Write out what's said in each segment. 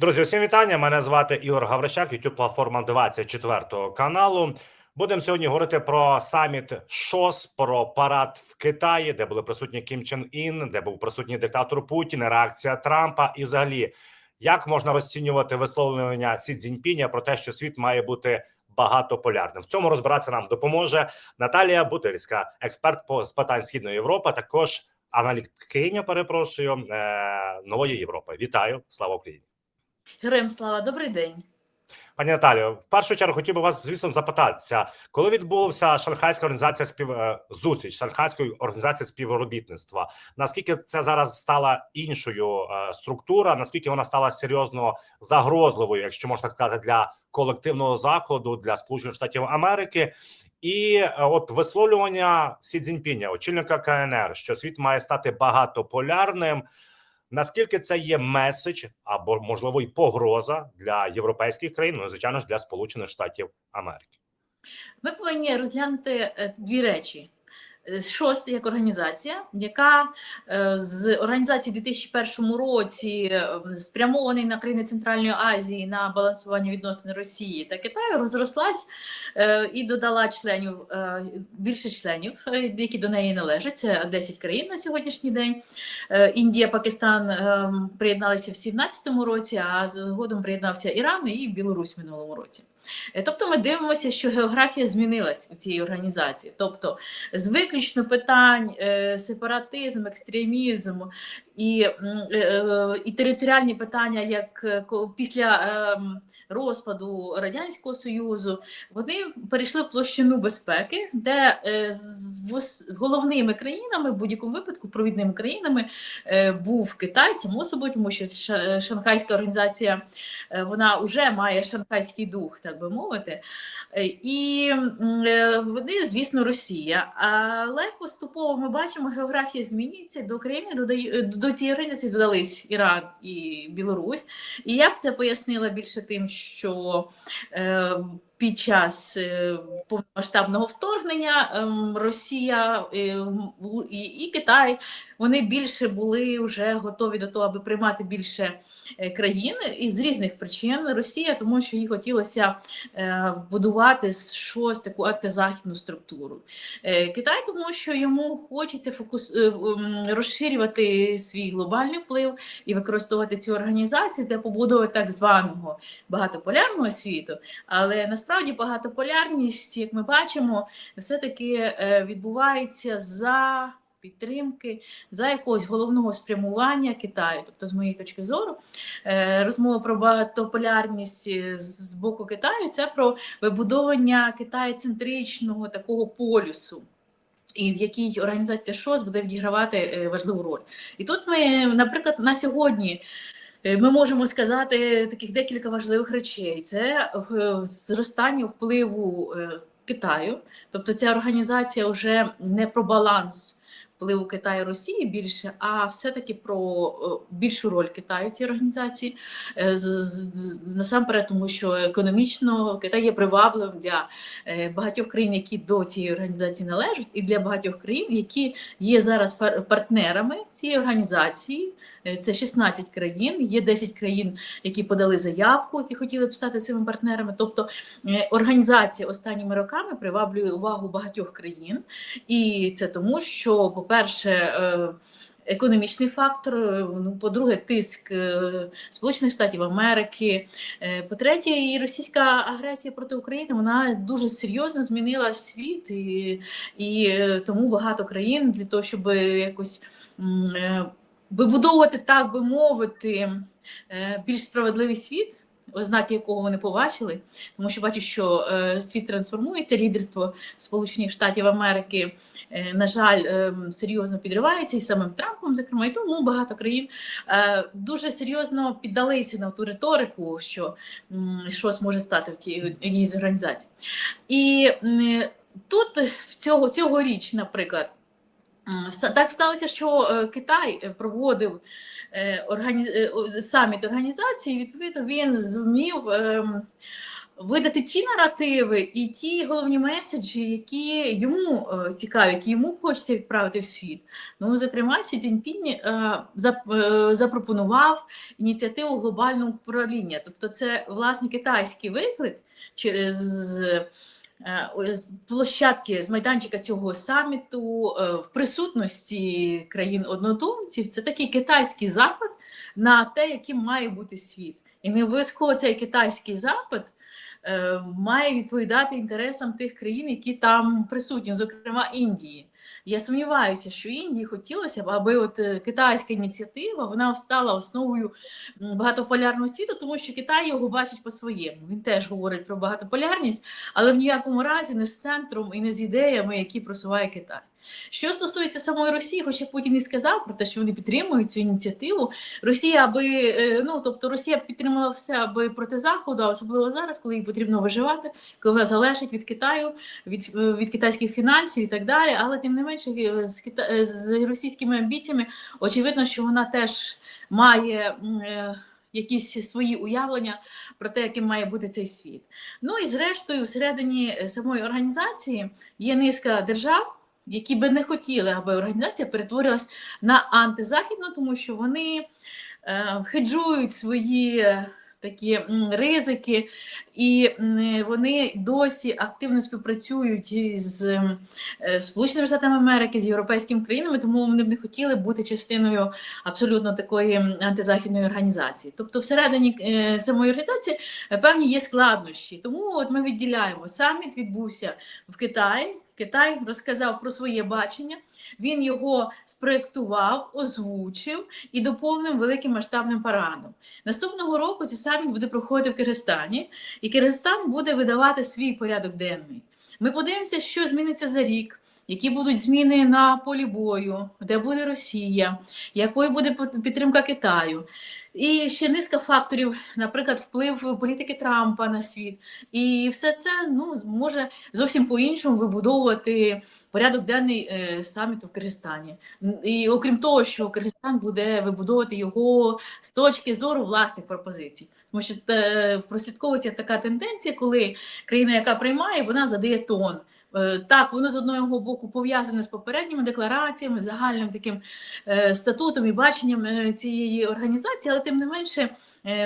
Друзі, усім вітання. Мене звати Ігор Гаврищак, youtube платформа 24 каналу. Будемо сьогодні говорити про саміт ШОС, про парад в Китаї, де були присутні Кім Чен Ін, де був присутній диктатор Путін, реакція Трампа, і взагалі, як можна розцінювати висловлення Сі Цзіньпіня про те, що світ має бути багатополярним. В цьому розбиратися нам допоможе Наталія Бутирська, експерт по з питань східної Європи, також аналітикиня, перепрошую е, нової Європи. Вітаю, слава Україні. Героям слава, добрий день. Пані Наталію, в першу чергу хотів би вас, звісно, запитатися, коли відбулася Шанхайська організація спів е, зустріч Шанхайської організації співробітництва. Наскільки це зараз стала іншою е, структура? Наскільки вона стала серйозно загрозливою, якщо можна сказати, для колективного заходу для Сполучених Штатів Америки? І е, от висловлювання Сі Цзіньпіня, очільника КНР, що світ має стати багатополярним. Наскільки це є меседж або можливо й погроза для європейських країн, ну звичайно ж для Сполучених Штатів Америки? Ми повинні розглянути е, дві речі. Е, ШОС як організація, яка е, з організації у 2001 році е, спрямований на країни Центральної Азії на балансування відносин Росії та Китаю, розрослась і додала членів більше членів, які до неї належать. Це 10 країн на сьогоднішній день. Індія, Пакистан приєдналися в 2017 році, а згодом приєднався Іран і Білорусь в минулому році. Е, Тобто ми дивимося, що географія змінилась у цій організації. Тобто, з виключно питань е, сепаратизм, екстремізм і, е, е, і територіальні питання, як е, після е, розпаду Радянського Союзу, вони перейшли в площину безпеки, де з головними країнами, в будь-якому випадку, провідними країнами був Китай, само собою, тому що Шанхайська організація вона вже має шанхайський дух, так би мовити. І вони, звісно, Росія. Але поступово ми бачимо, географія змінюється. До країни додає до цієї організації додались Іран і Білорусь. І я б це пояснила більше тим, що е, під час е, повномасштабного вторгнення ем, Росія е, і, і Китай вони більше були вже готові до того, аби приймати більше е, країн і з різних причин. Росія, тому що їй хотілося е, будувати щось таку антизахідну структуру. Е, Китай, тому що йому хочеться фокус розширювати свій глобальний вплив і використовувати цю організацію для побудови так званого багатополярного світу. Але насправді багатополярність, як ми бачимо, все-таки е, відбувається за. Підтримки за якогось головного спрямування Китаю, тобто, з моєї точки зору, е, розмова про багатополярність е, з боку Китаю це про вибудовування Китаю-центричного такого полюсу. І в якій організація ШОС буде відігравати е, важливу роль. І тут ми, наприклад, на сьогодні ми можемо сказати таких декілька важливих речей: це зростання впливу Китаю, тобто ця організація вже не про баланс впливу Китаю Росії більше, а все-таки про е, більшу роль Китаю цій організації. Е, Насамперед, тому що економічно Китай є привабливим для е, багатьох країн, які до цієї організації належать, і для багатьох країн, які є зараз партнерами цієї організації. Е, Це 16 країн, є 10 країн, які подали заявку, які хотіли б стати цими партнерами. Тобто е, організація останніми роками приваблює увагу багатьох країн, і це тому, що, по-перше, е, Економічний фактор, ну по-друге, тиск Сполучених Штатів Америки. По-третє, і російська агресія проти України вона дуже серйозно змінила світ, і, і тому багато країн для того, щоб якось вибудовувати, так би мовити, е, більш справедливий світ. Ознаки якого вони побачили, тому що бачу, що е, світ трансформується, лідерство Сполучених Штатів Америки, е, на жаль, серйозно підривається і самим Трампом, зокрема, і тому багато країн дуже серйозно піддалися на ту риторику, що щось може стати в тій одній з організацій. І тут в цього цьогоріч, наприклад. Так сталося, що е, Китай е, проводив е, саміт організації. Відповідно, він зумів ем, видати ті наративи і ті головні меседжі, які йому цікаві, які йому хочеться відправити в світ. Ну, зокрема, Сі Цзіньпінь зап- запропонував ініціативу глобального управління. Тобто, це власне китайський виклик через. Е, Площадки з майданчика цього саміту е, в присутності країн однодумців це такий китайський запит на те, яким має бути світ. І не обов'язково цей китайський запит е, має відповідати інтересам тих країн, які там присутні, зокрема Індії. Я сумніваюся, що Індії хотілося б, аби от е, китайська ініціатива вона стала основою багатополярного світу, тому що Китай його бачить по-своєму. Він теж говорить про багатополярність, але в ніякому разі не з центром і не з ідеями, які просуває Китай. Що стосується самої Росії, хоча Путін і сказав про те, що вони підтримують цю ініціативу, Росія аби е, ну тобто Росія підтримала все аби проти заходу, а особливо зараз, коли їй потрібно виживати, коли вона залежить від Китаю, від, е, від китайських фінансів і так далі. Але тим не менше е, з Кита... з російськими амбіціями очевидно, що вона теж має. Якісь свої уявлення про те, яким має бути цей світ. Ну і зрештою, всередині самої організації є низка держав, які би не хотіли, аби організація перетворилась на антизахідну, тому що вони е, хеджують свої е, такі ризики, і вони досі активно співпрацюють із е, Сполученими Штатами Америки, з європейськими країнами, тому вони б не хотіли бути частиною абсолютно такої антизахідної організації. Тобто, всередині самої організації певні є складнощі. Тому от ми відділяємо саміт відбувся в Китаї. Китай розказав про своє бачення, він його спроєктував, озвучив і доповнив великим масштабним парадом. Наступного року цей саміт буде проходити в Киргизстані, і Киргизстан буде видавати свій порядок денний. Ми подивимося, що зміниться за рік, які будуть зміни на полі бою, де буде Росія, якою буде підтримка Китаю. І ще низка факторів, наприклад, вплив політики Трампа на світ. І все це ну, може зовсім по-іншому вибудовувати порядок денний е, саміту в Киргизстані. І окрім того, що Киргизстан буде вибудовувати його з точки зору власних пропозицій. Тому що е, прослідковується така тенденція, коли країна, яка приймає, вона задає тон. Е, Так, воно з одного боку пов'язане з попередніми деклараціями, загальним таким е, статутом і баченням е, цієї організації, але тим не менше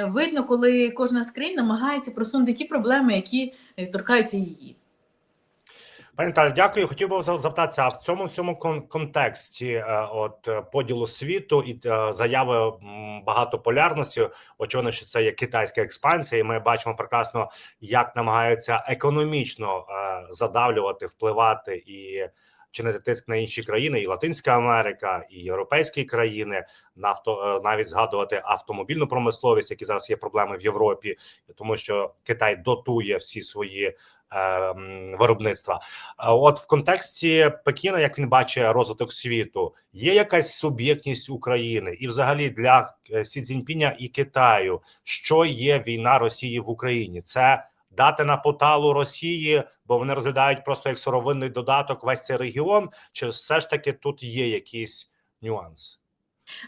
видно, коли кожна з країн намагається просунути ті проблеми, які торкаються її. Пані Наталі, дякую. Хотів би запитатися, а в цьому всьому кон- контексті е, от е, поділу світу і е, заяви багатополярності, очевидно, що це є китайська експансія, і ми бачимо прекрасно, як намагаються економічно задавлювати, впливати і чинити тиск на інші країни, і Латинська Америка, і європейські країни, нафто е, навіть згадувати автомобільну промисловість, які зараз є проблеми в Європі, тому що Китай дотує всі свої е, виробництва. От в контексті Пекіна, як він бачить розвиток світу, є якась суб'єктність України, і взагалі для е, Сі Цзіньпіня і Китаю, що є війна Росії в Україні? Це дати на поталу Росії, бо вони розглядають просто як сировинний додаток весь цей регіон, чи все ж таки тут є якийсь нюанс?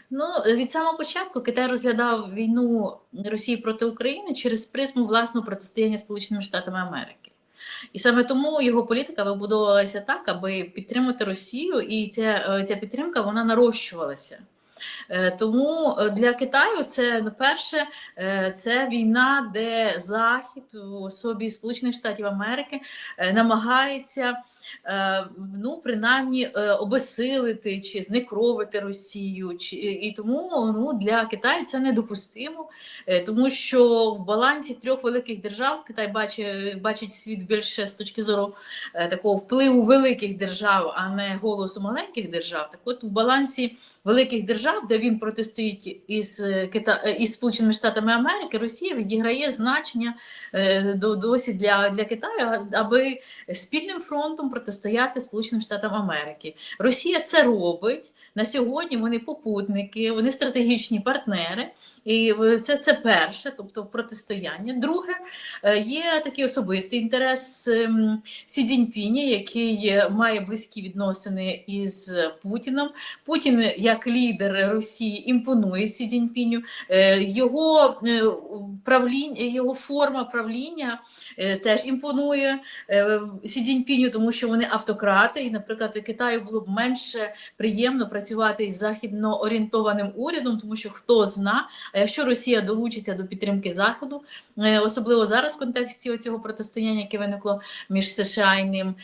Ну, від самого початку Китай розглядав війну Росії проти України через призму власного протистояння Сполученими Штатами Америки. І саме тому його політика вибудовувалася так, аби підтримати Росію, і ця, е, ця підтримка вона нарощувалася. Е, Тому е, для Китаю це перше, е, це війна, де Захід у особі Сполучених Штатів Америки намагається ну, принаймні обесилити чи знекровити Росію. Чи, і тому ну, для Китаю це недопустимо, тому що в балансі трьох великих держав Китай бачить, бачить світ більше з точки зору такого впливу великих держав, а не голосу маленьких держав. Так от в балансі великих держав, де він протистоїть із е, Кита... е, із Сполученими Штатами Америки, Росія відіграє значення е, досі для, для Китаю, аби спільним фронтом протистояти Сполученим Штатам Америки. Росія це робить на сьогодні. Вони попутники, вони стратегічні партнери, І е, це, це перше, тобто протистояння. Друге, е, є такий особистий інтерес ем, Сі Цзіньпіня, який е, має близькі відносини із Путіном. Путін як лідер Росії імпонує Сі Цзіньпіню. Його правління, його форма правління теж імпонує Сі Цзіньпіню, тому що вони автократи, і, наприклад, Китаю було б менше приємно працювати із західно орієнтованим урядом, тому що хто зна, якщо Росія долучиться до підтримки Заходу, е, особливо зараз в контексті цього протистояння, яке виникло між США і ним,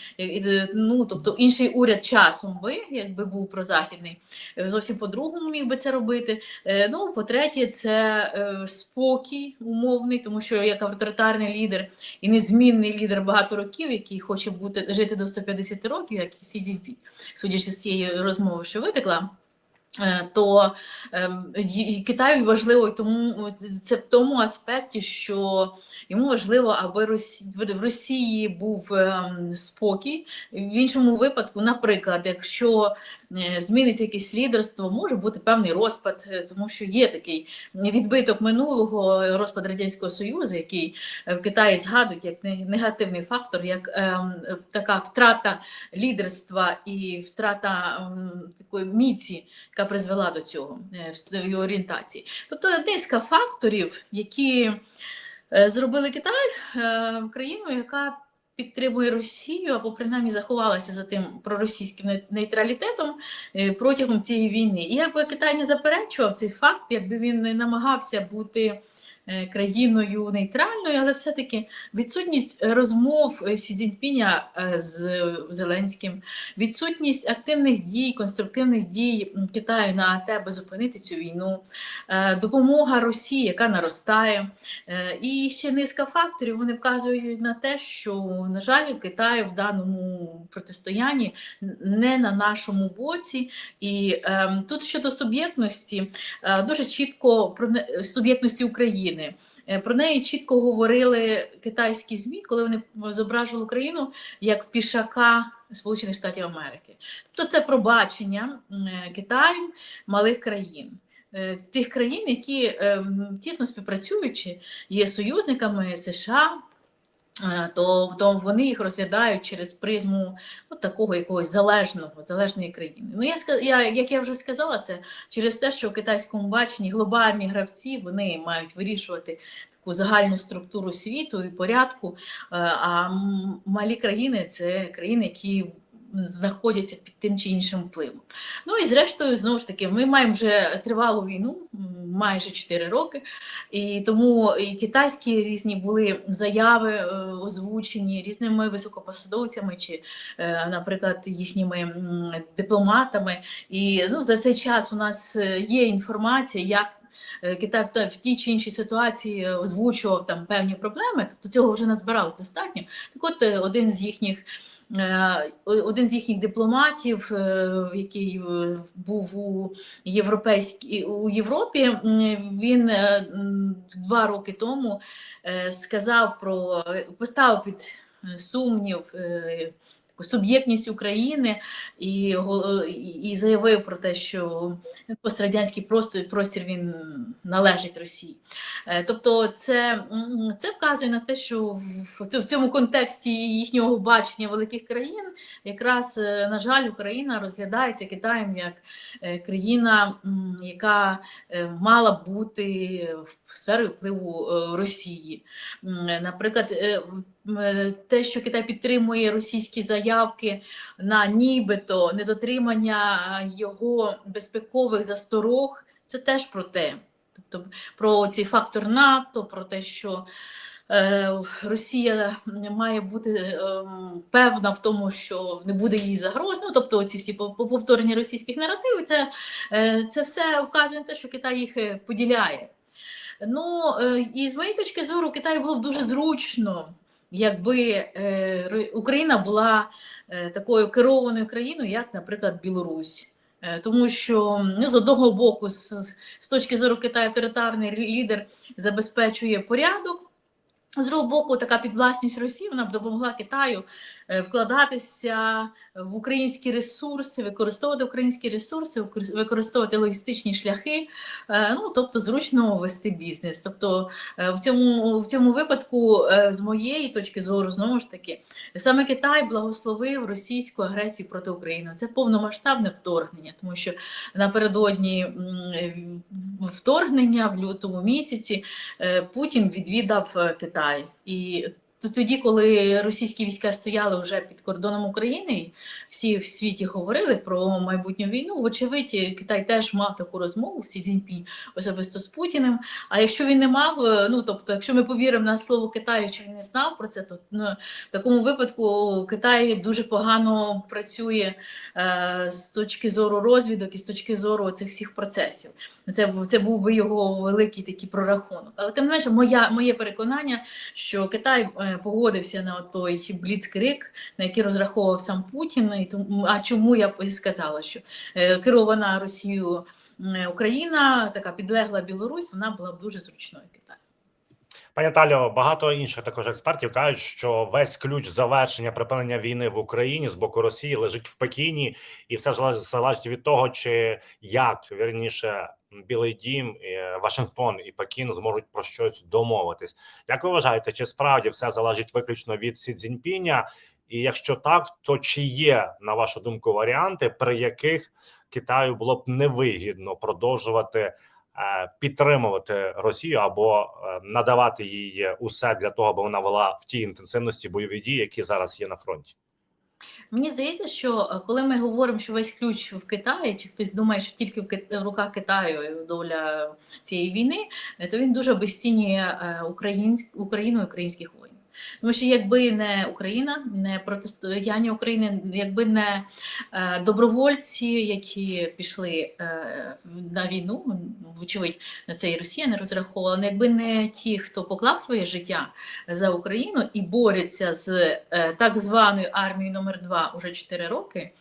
ну тобто інший уряд часом би, якби був прозахідний, е, зовсім по-другому міг би це робити. Е, Ну, по-третє, це е, спокій умовний, тому що як авторитарний лідер і незмінний лідер багато років, який хоче бути жити до 150 років, як Сі Цзіньпінь, судячи з тієї розмови, що витекла. Е, То ем, Китаю важливо тому це в тому аспекті, що йому важливо, аби в Росії був ем, спокій. В іншому випадку, наприклад, якщо зміниться якесь лідерство, може бути певний розпад, е, тому що є такий відбиток минулого е, розпад радянського союзу, який е, в Китаї згадують як не- негативний фактор, як ем, е, така втрата лідерства і втрата ем, такої міці, яка призвела до цього е, в орієнтації. Тобто низка факторів, які е, зробили Китай е, країну, яка підтримує Росію або принаймні заховалася за тим проросійським нейтралітетом е, протягом цієї війни. І якби Китай не заперечував цей факт, якби він не намагався бути країною нейтральною, але все-таки відсутність розмов е, Сі Цзіньпіня е, з Зеленським, відсутність активних дій, конструктивних дій Китаю на те, аби зупинити цю війну, е, допомога Росії, яка наростає, е, і ще низка факторів вони вказують на те, що на жаль, Китай в даному протистоянні не на нашому боці. І е, тут щодо суб'єктності, е, дуже чітко про суб'єктності України. Е, Про неї чітко говорили китайські змі, коли вони зображували Україну як пішака Сполучених Штатів Америки. Тобто це пробачення е, Китаєм малих країн. Е, Тих країн, які е, тісно співпрацюючи, є союзниками США, то, то вони їх розглядають через призму от такого якогось залежного, залежної країни. Ну, я, я, як я вже сказала, це через те, що в китайському баченні глобальні гравці вони мають вирішувати таку загальну структуру світу і порядку, е, а малі країни це країни, які знаходяться під тим чи іншим впливом. Ну і зрештою, знову ж таки, ми маємо вже тривалу війну, майже 4 роки, і тому і китайські різні були заяви е, озвучені різними високопосадовцями чи, е, наприклад, їхніми дипломатами. І ну, за цей час у нас е, є інформація, як Китай в тій чи іншій ситуації озвучував там певні проблеми, тобто цього вже назбиралось достатньо. Так от один з їхніх. Е, Один з їхніх дипломатів, е, який е, був у європейській у Європі, він два роки тому сказав про поставив під сумнів суб'єктність України і, і заявив про те, що пострадянський простір, простір він належить Росії. Е, Тобто, це, це вказує на те, що в, цьому контексті їхнього бачення великих країн, якраз, е, на жаль, Україна розглядається Китаєм як е, країна, яка мала бути в сфері впливу Росії. Наприклад, те, що Китай підтримує російські заявки на нібито недотримання його безпекових засторог, це теж про те. Тобто про цей фактор НАТО, про те, що е, Росія має бути ем, певна в тому, що не буде їй загроз. Ну, тобто ці всі по- по- повторення російських наративів, це, е, це все вказує на те, що Китай їх е, поділяє. Ну, е, і з моєї точки зору, Китаю було б дуже зручно, якби е, Україна була е, такою керованою країною, як, наприклад, Білорусь. Е, Тому що ну, з одного боку, з, з точки зору Китаю, авторитарний лідер забезпечує порядок, З другого боку, така підвласність Росії вона б допомогла Китаю е, вкладатися в українські ресурси, використовувати українські ресурси, використовувати логістичні шляхи, е, ну тобто зручно вести бізнес. Тобто е, в цьому, в цьому випадку, з моєї точки зору, знову ж таки, саме Китай благословив російську агресію проти України. Це повномасштабне вторгнення, тому що напередодні вторгнення в лютому місяці Путін відвідав е, Китай. І т- тоді, коли російські війська стояли вже під кордоном України, всі в світі говорили про майбутню війну. Вочевидь, Китай теж мав таку розмову Сі Цзіньпінь особисто з Путіним. А якщо він не мав, е, ну тобто, якщо ми повіримо на слово Китаю, що він не знав про це, то ну, в такому випадку Китай дуже погано працює е, з точки зору розвідок і з точки зору цих всіх процесів. Це, це був би його великий такий прорахунок. Але тим не менше, моя, моє переконання, що Китай е, погодився на той бліцкрик, на який розраховував сам Путін. І тому, а чому я сказала, що е, керована Росією Україна, така підлегла Білорусь, вона була б дуже зручною Китаю. Пані Таліо, багато інших також експертів кажуть, що весь ключ завершення припинення війни в Україні з боку Росії лежить в Пекіні, і все залежить- залежить від того, чи як вірніше Білий Дім, е, Вашингтон і Пекін зможуть про щось домовитись. Як ви вважаєте, чи справді все залежить виключно від Сі Цзіньпіня? І якщо так, то чи є на вашу думку варіанти, при яких Китаю було б невигідно продовжувати підтримувати Росію або е, надавати їй усе для того, аби вона вела в тій інтенсивності бойові дії, які зараз є на фронті? Мені здається, що е, коли ми говоримо, що весь ключ в Китаї, чи хтось думає, що тільки в руках Китаю доля цієї війни, е, то він дуже обесцінює е, Україну українських воїнів. Тому що якби не Україна, не протистояння України, якби не е, добровольці, які пішли е, на війну, вочевидь, на це і Росія не розраховувала, якби не ті, хто поклав своє життя за Україну і борються з е, так званою армією номер 2 уже 4 роки.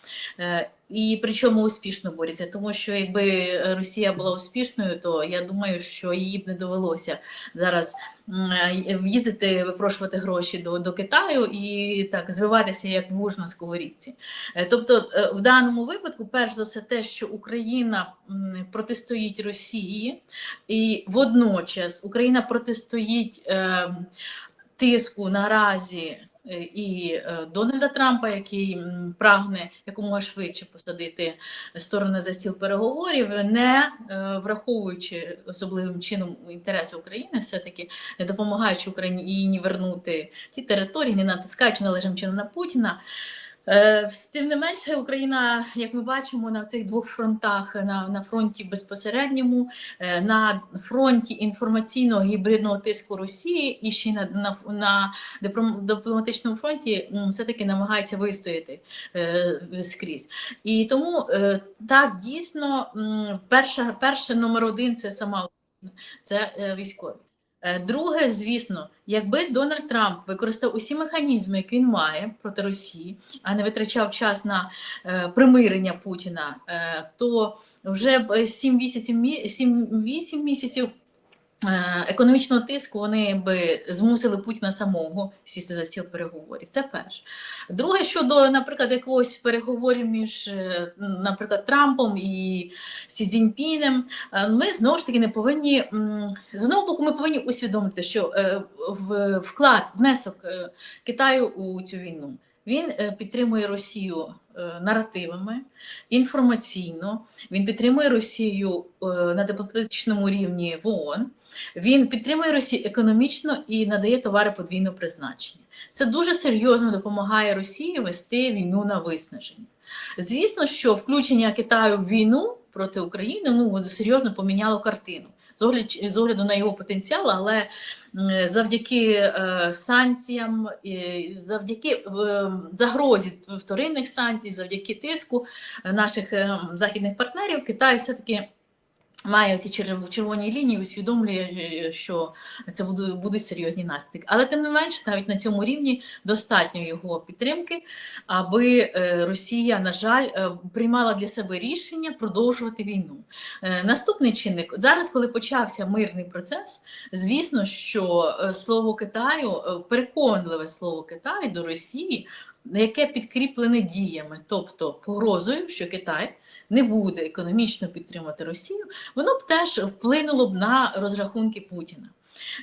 Е, і причому успішно борються, тому що якби Росія була успішною, то я думаю, що їй б не довелося зараз е, їздити, випрошувати гроші до, до Китаю і так звиватися як вуж на сковорідці. Е, Тобто, е, в даному випадку, перш за все, те, що Україна протистоїть Росії, і водночас Україна протистоїть е, тиску наразі. Е, І е, Дональда Трампа, який прагне якомога швидше посадити сторони за стіл переговорів, не е, враховуючи особливим чином інтереси України, все-таки не допомагаючи Україні вернути ті території, не натискаючи належним чином на Путіна. Е, Тим не менше, Україна, як ми бачимо, на цих двох фронтах на, на фронті безпосередньому, е, на фронті інформаційного гібридного тиску Росії і ще на, на, на дипломатичному фронті все-таки намагається вистояти е, скрізь. І тому е, так дійсно перша, перше номер один це сама Україна, це е, військові. Е, Друге, звісно, якби Дональд Трамп використав усі механізми, які він має проти Росії, а не витрачав час на е, примирення Путіна, е, то вже б 7-8 місяців е, економічного тиску вони би змусили Путіна самого сісти за стіл переговорів. Це перше. Друге, щодо, наприклад, якогось переговорів між, е, наприклад, Трампом і Сі Цзіньпінем, е, ми знову ж таки не повинні з одного боку, ми повинні усвідомити, що е, вклад, внесок е, Китаю у цю війну. Він е, підтримує Росію е, наративами інформаційно. Він підтримує Росію е, на дипломатичному рівні в ООН. Він підтримує Росію економічно і надає товари подвійного призначення. Це дуже серйозно допомагає Росії вести війну на виснаження. Звісно, що включення Китаю в війну проти України ну серйозно поміняло картину. З огляд- з огляду на його потенціал, але завдяки е, санкціям, завдяки загрозі вторинних санкцій, завдяки тиску е, наших е, західних партнерів, Китай все-таки Має ці черв- червоні лінії, усвідомлює, е, що це будуть, будуть серйозні наслідки. Але тим не менше, навіть на цьому рівні достатньо його підтримки, аби е, Росія, на жаль, е, приймала для себе рішення продовжувати війну. Е, Наступний чинник зараз, коли почався мирний процес, звісно, що е, слово Китаю, е, переконливе слово Китаю до Росії, яке підкріплене діями, тобто погрозою, що Китай не буде економічно підтримати Росію, воно б теж вплинуло б на розрахунки Путіна.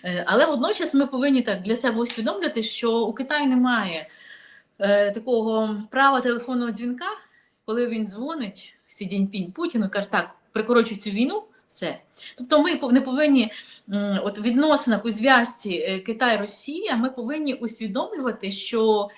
Е, Але водночас ми повинні так для себе усвідомлювати, що у Китаї немає е, такого права телефонного дзвінка, коли він дзвонить Сі Цзіньпінь Путіну і каже, так, прикорочуй цю війну, все. Тобто ми не повинні от відносинах у зв'язці е, Китай-Росія, ми повинні усвідомлювати, що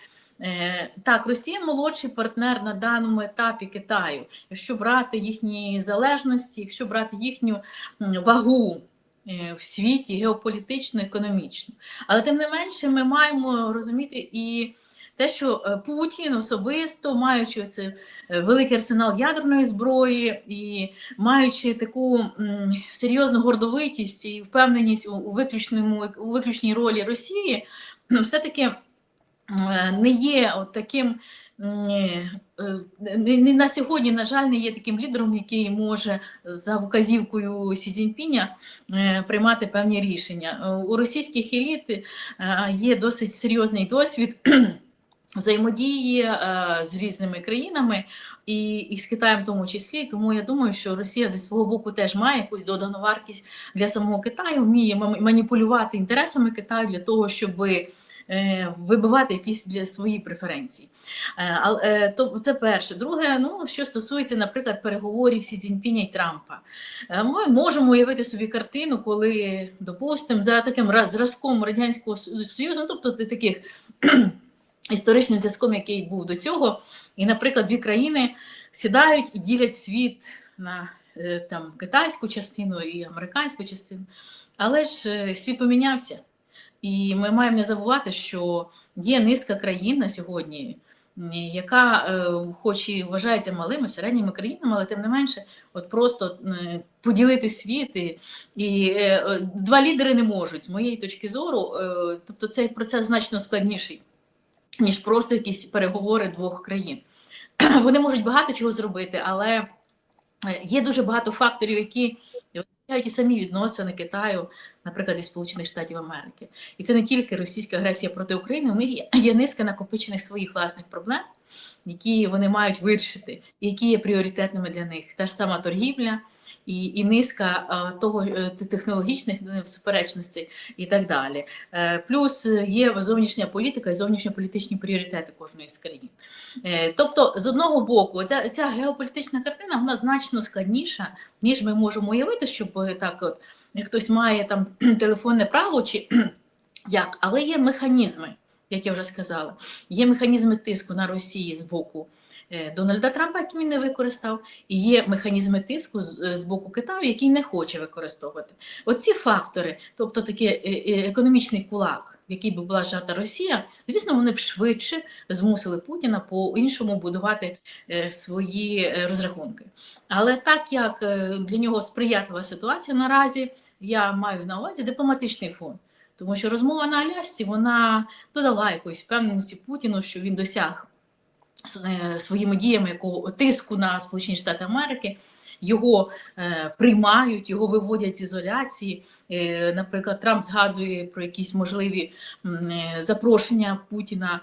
Так, Росія молодший партнер на даному етапі Китаю. Якщо брати їхні залежності, якщо брати їхню вагу е, в світі геополітично, економічно. Але тим не менше, ми маємо розуміти і те, що е, Путін особисто, маючи це великий арсенал ядерної зброї і маючи таку серйозну гордовитість і впевненість у, виключному у виключній ролі Росії, все-таки е, не є от таким. е, Не, не на сьогодні, на жаль, не є таким лідером, який може за вказівкою Сі Цзіньпіня е, приймати певні рішення. Е, У російських еліт е, є досить серйозний досвід взаємодії е, з різними країнами і, і з Китаєм в тому числі. Тому я думаю, що Росія зі свого боку теж має якусь додану вартість для самого Китаю, вміє маніпулювати інтересами Китаю для того, щоб вибивати якісь для свої преференції. Е, е, То це перше. Друге, ну що стосується, наприклад, переговорів Сі Цзіньпіня і Трампа, Е, ми можемо уявити собі картину, коли, допустимо, за таким зразком радянського союзу, ну, тобто таких історичним зв'язком, який був до цього, і, наприклад, дві країни сідають і ділять світ на е, там китайську частину і американську частину. Але ж е, світ помінявся. І ми маємо не забувати, що є низка країн на сьогодні, яка, е, хоч і вважається малими середніми країнами, але тим не менше, от просто поділити світ і, і е, е, два лідери не можуть, з моєї точки зору. Тобто цей процес значно складніший, ніж просто якісь переговори двох країн. Вони можуть багато чого зробити, але є дуже багато факторів, які і самі відносини Китаю, наприклад, і Сполучених Штатів Америки. І це не тільки російська агресія проти України, у них є, низка накопичених своїх власних проблем, які вони мають вирішити, які є пріоритетними для них. Та ж сама торгівля. І, і низка а, того е, технологічних е, суперечностей і так далі. Е, Плюс е, є зовнішня політика і зовнішньополітичні пріоритети кожної з країн. Е, Тобто, з одного боку, ця, ця геополітична картина вона значно складніша, ніж ми можемо уявити, щоб е, так, от хтось має там телефонне право чи як, але є механізми, як я вже сказала, є механізми тиску на Росії з боку. Е, Дональда Трампа, які він не використав, і є механізми тиску з, е, з боку Китаю, який не хоче використовувати. Оці фактори, тобто такий е, економічний кулак, в який би була жата Росія, звісно, вони б швидше змусили Путіна по-іншому будувати е, свої розрахунки. Але так як для нього сприятлива ситуація наразі, я маю на увазі дипломатичний фон. Тому що розмова на Алясці вона додала якоїсь впевненості Путіну, що він досяг своїми діями якого тиску на Сполучені Штати Америки. Його е, приймають, його виводять з ізоляції. Е, наприклад, Трамп згадує про якісь можливі е, запрошення Путіна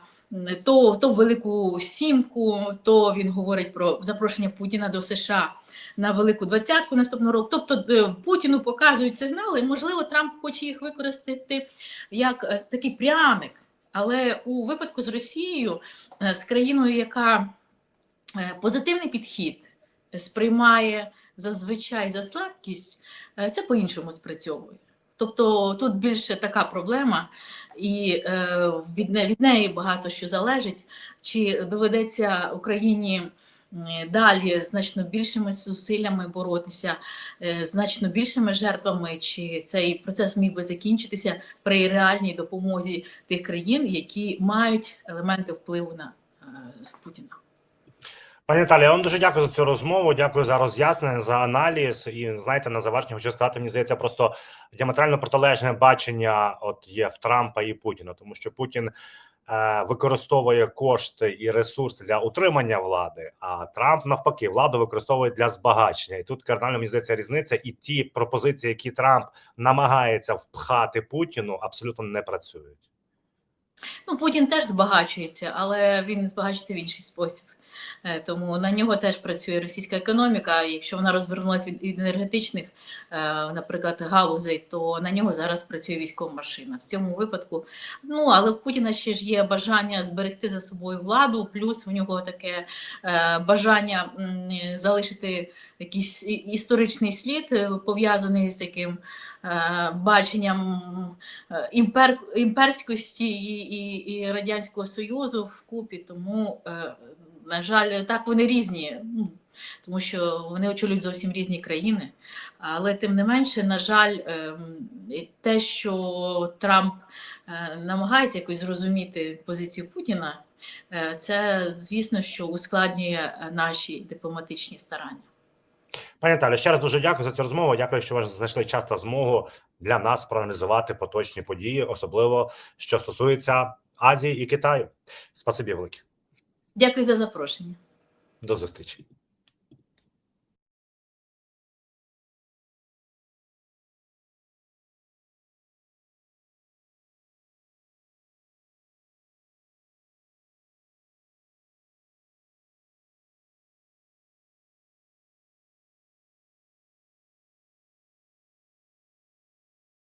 то, то Велику Сімку, то він говорить про запрошення Путіна до США на Велику Двадцятку наступного року. Тобто е, Путіну показують сигнали. Можливо, Трамп хоче їх використати як е, такий пряник. Але у випадку з Росією, е, з країною, яка е, позитивний підхід сприймає зазвичай за слабкість, е, це по-іншому спрацьовує. Тобто тут більше така проблема, і від, не- неї багато що залежить, чи доведеться Україні далі значно більшими зусиллями боротися, е, значно більшими жертвами, чи цей процес міг би закінчитися при реальній допомозі тих країн, які мають елементи впливу на е, Путіна. Пані Наталі, я вам дуже дякую за цю розмову. Дякую за роз'яснення, за аналіз. І знаєте, на завершення хочу сказати, мені здається, просто діаметрально протилежне бачення от є в Трампа і Путіна, тому що Путін використовує кошти і ресурси для утримання влади, а Трамп навпаки владу використовує для збагачення. І тут кардинально мені здається різниця, і ті пропозиції, які Трамп намагається впхати Путіну, абсолютно не працюють. Ну, Путін теж збагачується, але він збагачується в інший спосіб. Е, Тому на нього теж працює російська економіка. Якщо вона розвернулася від енергетичних, е, наприклад, галузей, то на нього зараз працює військова машина. В цьому випадку, ну але в Путіна ще ж є бажання зберегти за собою владу, плюс у нього таке е, бажання залишити якийсь історичний слід, пов'язаний з таким баченням імпер, імперськості і, і, і Радянського Союзу вкупі. Тому, на жаль, так вони різні, ну, тому що вони очолюють зовсім різні країни. Але тим не менше, на жаль, ем, те, що Трамп е, намагається якось зрозуміти позицію Путіна, е, це звісно, що ускладнює наші дипломатичні старання. Пані Наталі, ще раз дуже дякую за цю розмову. Дякую, що ви знайшли час та змогу для нас проаналізувати поточні події, особливо що стосується Азії і Китаю. Спасибі велике. Дякую за запрошення. До зустрічі.